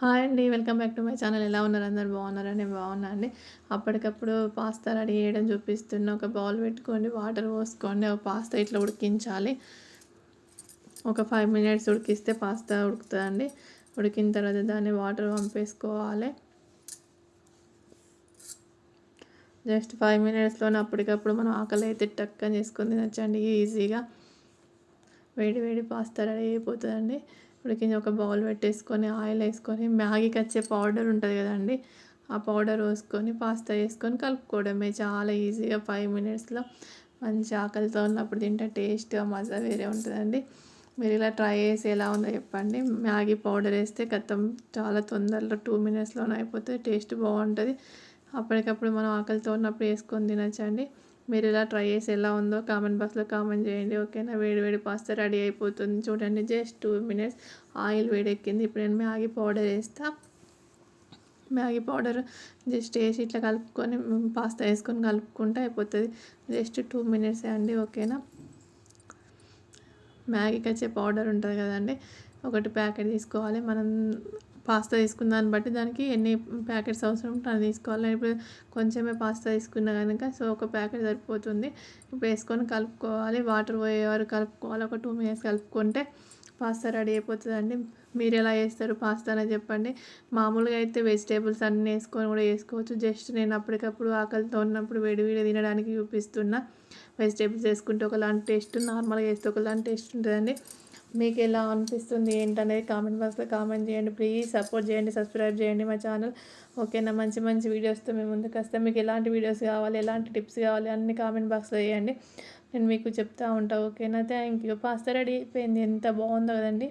Hi అండి welcome back to my channel. ఎలా ఉన్నారు? అందరు బాగున్నారా? నేను బాగున్నా అండి. అప్పటికప్పుడు పాస్తా రెడీ చేయడం చూపిస్తున్న ఒక బౌల్ పెట్టుకోండి వాటర్ పోసుకోండి ఒక పాస్తా ఇట్లా ఉడికించాలి. ఒక ఫైవ్ మినిట్స్ ఉడికిస్తే పాస్తా ఉడుకుతుందండి. ఉడికిన తర్వాత దాన్ని వాటర్ పంపేసుకోవాలి. జస్ట్ ఫైవ్ మినిట్స్లోనే అప్పటికప్పుడు మనం ఆకలి అయితే టక్కని చేసుకుని తినచ్చండి ఈజీగా. వేడి వేడి పాస్తా రెడీ అయిపోతుందండి. ఉడికించి ఒక బౌల్ పెట్టేసుకొని ఆయిల్ వేసుకొని మ్యాగీకి వచ్చే పౌడర్ ఉంటుంది కదండి ఆ పౌడర్ వేసుకొని పాస్తా వేసుకొని కలుపుకోవడమే. చాలా ఈజీగా ఫైవ్ మినిట్స్లో మంచి ఆకలితో ఉన్నప్పుడు తింటే టేస్ట్గా మజా వేరే ఉంటుందండి. మీరు ఇలా ట్రై చేసి ఎలా ఉందో చెప్పండి. మ్యాగీ పౌడర్ వేస్తే గతం చాలా తొందరలో టూ మినిట్స్లోనే అయిపోతుంది టేస్ట్ బాగుంటుంది. అప్పటికప్పుడు మనం ఆకలితో ఉన్నప్పుడు వేసుకొని తినచ్చండి. మీరు ఇలా ట్రై చేసి ఎలా ఉందో కామెంట్ బాక్స్లో కామెంట్ చేయండి ఓకేనా? వేడి వేడి పాస్తా రెడీ అయిపోతుంది. చూడండి జస్ట్ టూ మినిట్స్ ఆయిల్ వేడెక్కింది. ఇప్పుడు నేను మ్యాగీ పౌడర్ వేస్తా. మ్యాగీ పౌడర్ జస్ట్ వేసి ఇట్లా కలుపుకొని పాస్తా వేసుకొని కలుపుకుంటే అయిపోతుంది. జస్ట్ టూ మినిట్స్ అండి ఓకేనా? మ్యాగీకి వచ్చే పౌడర్ ఉంటుంది కదండి ఒకటి ప్యాకెట్ తీసుకోవాలి. మనం పాస్తా తీసుకున్న దాన్ని బట్టి దానికి ఎన్ని ప్యాకెట్స్ అవసరం ఉంటే అది తీసుకోవాలి. ఇప్పుడు కొంచెమే పాస్తా తీసుకున్నా కనుక సో ఒక ప్యాకెట్ సరిపోతుంది. ఇప్పుడు వేసుకొని కలుపుకోవాలి. వాటర్ పోయేవారు కలుపుకోవాలి. ఒక టూ మినిట్స్ కలుపుకుంటే పాస్తా రెడీ అయిపోతుందండి. మీరు ఎలా చేస్తారు పాస్తా అనేది చెప్పండి. మామూలుగా అయితే వెజిటేబుల్స్ అన్నీ వేసుకొని కూడా వేసుకోవచ్చు జస్ట్ నేను అప్పటికప్పుడు ఆకలితో ఉన్నప్పుడు వేడివిడి తినడానికి చూపిస్తున్నా. వెజిటేబుల్స్ వేసుకుంటే ఒకలాంటి టేస్ట్ నార్మల్గా వేస్తే ఒకలాంటి టేస్ట్ ఉంటుందండి. మీకు ఎలా అనిపిస్తుంది ఏంటనేది కామెంట్ బాక్స్లో కామెంట్ చేయండి. ప్లీజ్ సపోర్ట్ చేయండి సబ్స్క్రైబ్ చేయండి మా ఛానల్. ఓకేనా? మంచి మంచి వీడియోస్తో మేము ముందుకు వస్తాం. మీకు ఎలాంటి వీడియోస్ కావాలి ఎలాంటి టిప్స్ కావాలి అన్ని కామెంట్ బాక్స్లో వేయండి నేను మీకు చెప్తా ఉంటాను ఓకేనా? థ్యాంక్ యూ పాస్తా రెడీ అయిపోయింది. ఎంత బాగుందో కదండి.